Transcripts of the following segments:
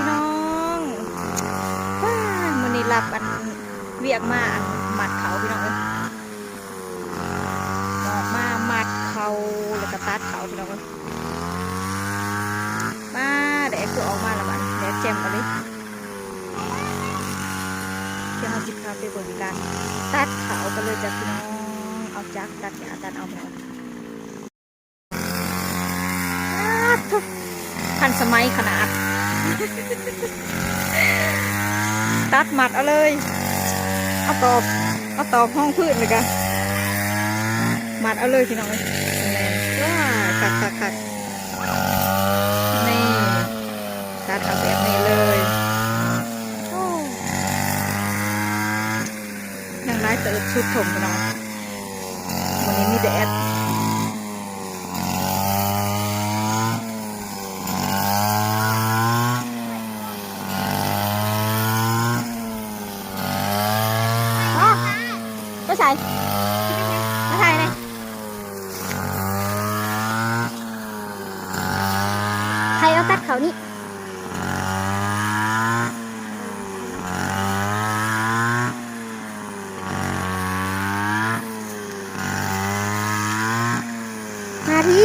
พี่น้องว้ามันนี่รับอันเวียกมาอันหมัดเขาพี่น้องเอ้ยออกมาหมัดเขาแล้วก็ตัดเขาพี่น้องเอ้ยมาเดี๋ยวคือออกมาและบัดเดี๋ยวแจมกันเลยเดี๋ยวเราจิบคาไปเบิ่งกันตัดเขากันเลยจ้ะพี่น้องเอาจักตัดหญ้าตัดเอาพี่น้าทุกทันสมัยขนาด ตัดหมัดเอาเลย เอาตอบเอาตอบห้องพืชเลยกันหมัดเอาเลยพี่น้องเอ้ยว้าขัดขัดขัดนี่ตัดเอาแบบนี้เลยยังร้ายเติบชุดถมพี่น้องวันนี้มีแดดอ๋อ ก็ใส่มาถ่ายเลยใครเอาตัดเขานี่ มาที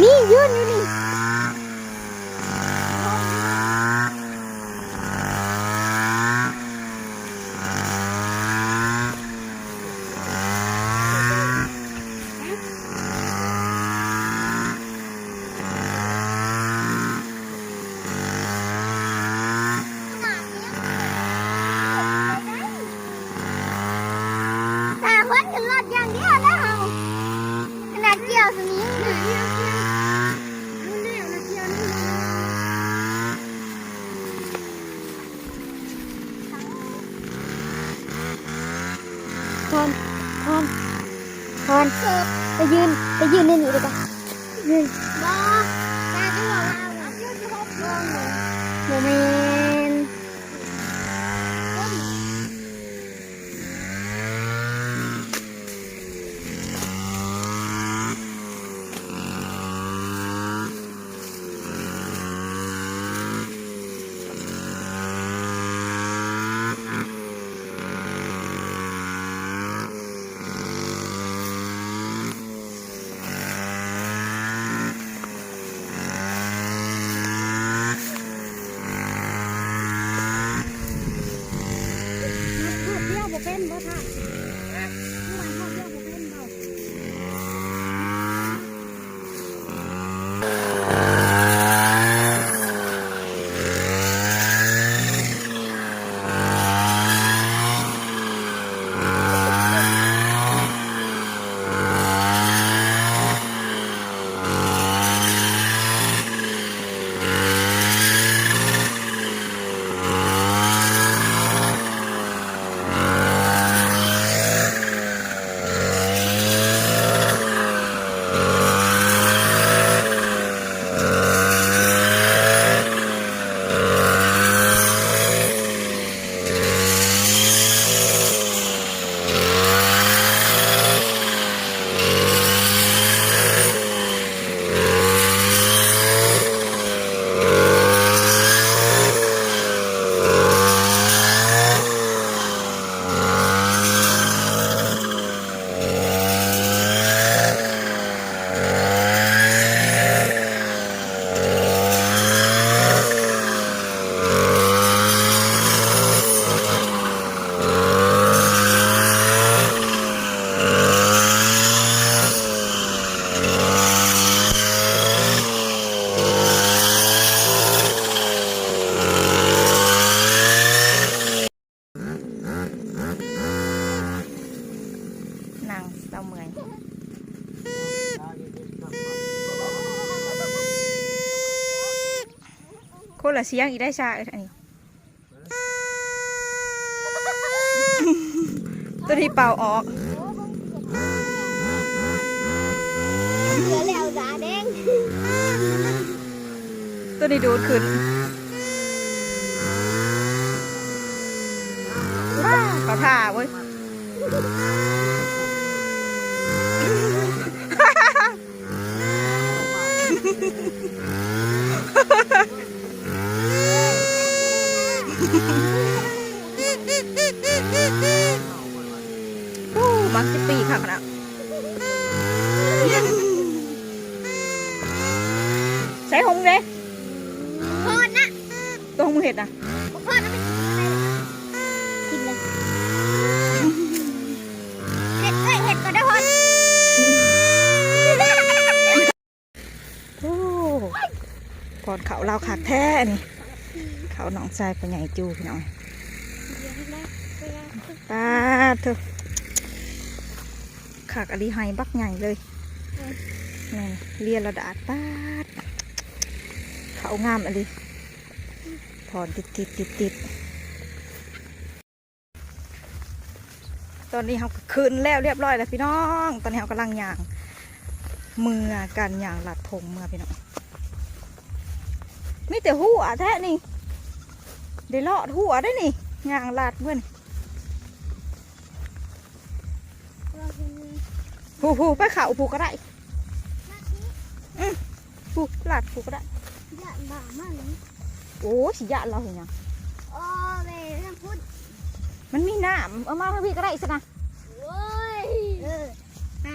นี่ยืนอยู่นี่ แต่คนกันรถอย่างเดียวแล้วเอาขนาดเกี่ยวสมิงนะเกี่ยวเกี่ยวเอาเร็วนะเกี่ยวนี่ พรพร พรไปยืนไปยืนในนี้ดีกว่ายืนบอตาจะบอกว่าเอาเกี่ยวจะหกโมงเลยโม คนละเสียงอีกได้ชาเอ้ยอันนี้ ตัวที่เป่าออกเหลือแล้วจ้าแดงตัวนี้ดูดขึ้นว้าวเขาท่าเว้ย ใช้หงเด้ โคตรนะ ตัวหงมึงเห็ดนะโคตรนะไม่กินเลยเห็ดเอ้ยเห็ดก็ได้พอนโอ้พอนเขาเราขากแท้นี่เขาหนองทรายปะใหญ่จูพี่น้องป้าดเถอะขากอลีไฮบักใหญ่เลยนี่เรียนระดาษป้าดเขางามอลี พอติดติดติดติดตอนนี้เขาก็คืนแล้วเรียบร้อยแล้วพี่น้อง ตอนนี้เขากำลังย่างมือกันอย่างหลัดทงเมื่อพี่น้องมีแต่หัวแท้นี่ได้เลาะหัวได้นี่อย่างหลัดเมื่อนผูผูไปเขาผูก็ได้ผูหลัดผูก็ได้อยากบ้ามากเลย โอ้สิยะเราเห็นยังโอ้เว้ยท่านพูดมันมีน้ำเอามาทางพี่ก็ได้สินะโอ้ยเออมา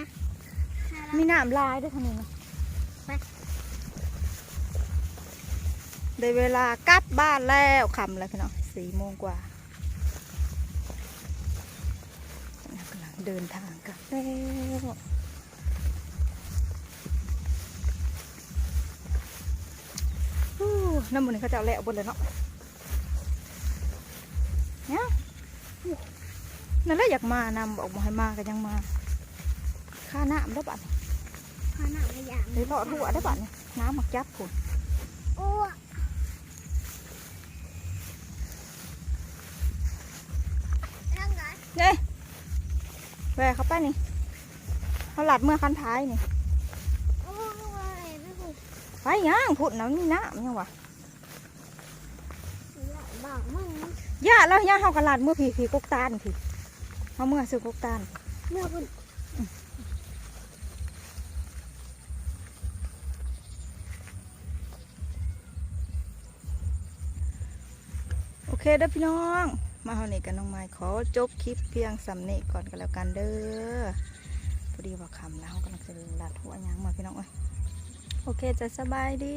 มีน้ำลายด้วยทางนี้นะไปได้เวลากลับบ้านแล้วคำแล้วพี่น้องสี่โมงกว่ากำลังเดินทางกลับแล้ว น้ำมันนี่เขาจะเอาแล้วบนเลยเนาะเนี่ยนั่นแหละอยากมานำบอกมาให้มาก็ยังมาค่าน้ำได้บัดนี้พาหนังมาอย่างได้รอดหัวได้บัดนี้น้ำมักจับผุนโอ้ยังไงเนี่ยแหวกเข้าไปนี่เขาหลัดเมื่อคันท้ายนี่โอ้ยไม่พูดไปย่างพุ่นน้ำนี่น้ำยังวะอ ยากบ้ามากย่าแล้วย่าเขากระลาดเมื่อผีผีกกตาลผีเขาเมื่อซื้อกกตาลเมื่อพูดโอเคเด้อพี่น้อง มาเฮานี่กันน้องไม้ขอจบคลิปเพียงสำเนก่อนกันแล้วกันเด้อพอดีว่าคำแล้วเขากำลังจะหลัดหัวย่างมาพี่น้องเอ้ยโอเคจะสบายดี